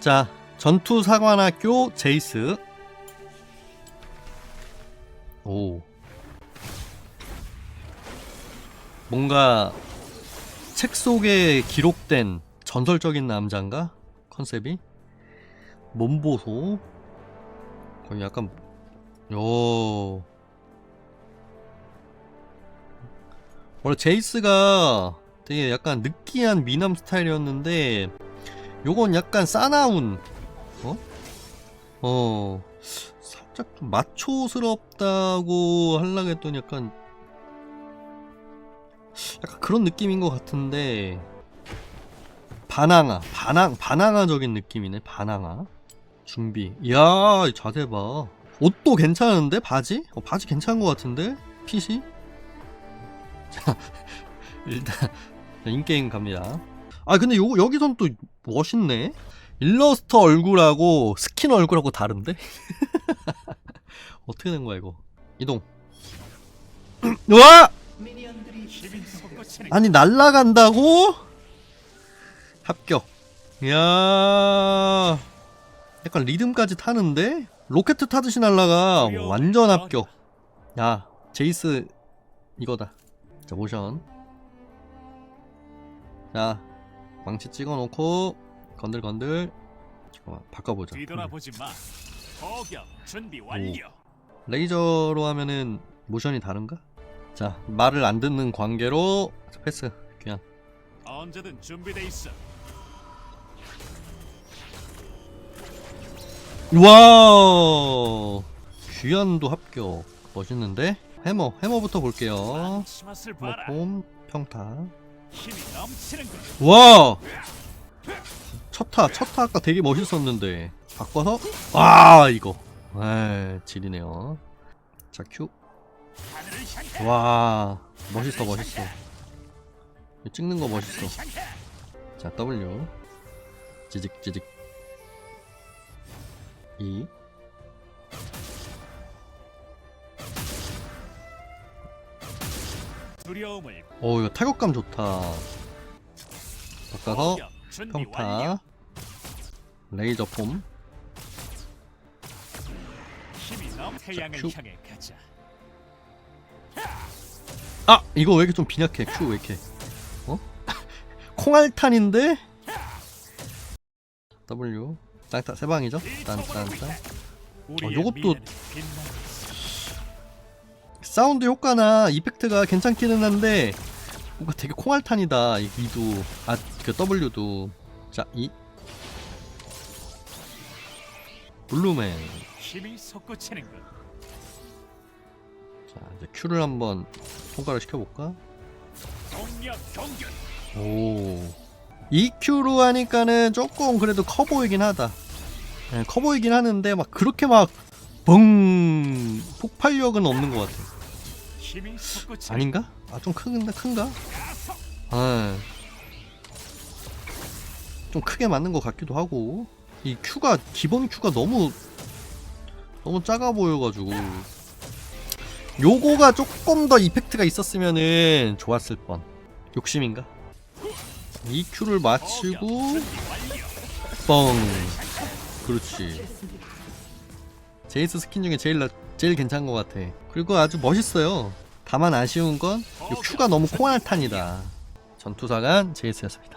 자, 전투사관학교 제이스. 오. 뭔가 책 속에 기록된 전설적인 남자인가? 컨셉이? 몸보소. 거의 약간, 요. 원래 제이스가 되게 약간 느끼한 미남 스타일이었는데, 요건 약간 싸나운, 어? 어, 살짝 좀 마초스럽다고 하려고 했더니 약간, 약간 그런 느낌인 것 같은데, 바나나, 바나, 바나나적인 느낌이네, 바나나. 준비. 이야, 이 자세 봐. 옷도 괜찮은데, 바지? 어, 바지 괜찮은 것 같은데? 핏이? 자, 일단, 인게임 갑니다. 아 근데 요 여기선 또 멋있네. 일러스터 얼굴하고 스킨 얼굴하고 다른데? 어떻게 된 거야 이거? 이동. 와! 아니 날라간다고? 합격. 이야. 약간 리듬까지 타는데? 로켓 타듯이 날라가. 완전 합격. 야, 제이스 이거다. 자, 모션. 자, 망치 찍어놓고 건들 건들. 잠깐만 바꿔보자. 뒤돌아보지 마. 포격 준비 완료. 레이저로 하면은 모션이 다른가? 자, 말을 안 듣는 관계로 패스 그냥. 언제든 준비돼 있어. 와, 귀환도 합격. 멋있는데? 해머, 해머부터 볼게요. 치맛을 봐라. 봄 평타. 와! 첫타, 첫타 아까 되게 멋있었는데 바꿔서 아 이거 에 지리네요. 자 큐. 와 멋있어 멋있어. 찍는 거 멋있어. 자 W. 지직 지직. E. 두려움을 오 이거 타격감 좋다. 바꿔서 포격 준비 완료. 평타. 레이저 폼. 힘이 넘 태양을 큐. 향해 가자. 아 이거 왜 이렇게 좀 빈약해 큐 왜 이렇게 어 콩알탄인데 W 땅땅 세 방이죠 딴딴딴 우리의 요것도- 미래는. 사운드 효과나 이펙트가 괜찮기는 한데 뭔가 되게 콩알탄이다 이 E도. 아그 W도. 자 이. 블루맨. 힘이 솟구치는군. 자 이제 Q를 한번 통과를 시켜볼까? 동력 공격. 오. EQ로 하니까는 조금 그래도 커 보이긴 하다. 네, 커 보이긴 하는데 막 그렇게 막 벙! 폭발력은 없는 것 같아. 솟구치는 아닌가? 아 좀 큰가? 큰가? 아, 좀 크게 맞는 것 같기도 하고 이 Q가 기본 Q가 너무 너무 작아 보여가지고 요거가 조금 더 이펙트가 있었으면은 좋았을 뻔 욕심인가? 이 Q를 맞추고 완료. 뻥 그렇지 제이스 스킨 중에 제일 나, 제일 괜찮은 것 같아. 그리고 아주 멋있어요. 다만 아쉬운 건이 Q가 너무 콩알탄이다. 전투사관 제이스였습니다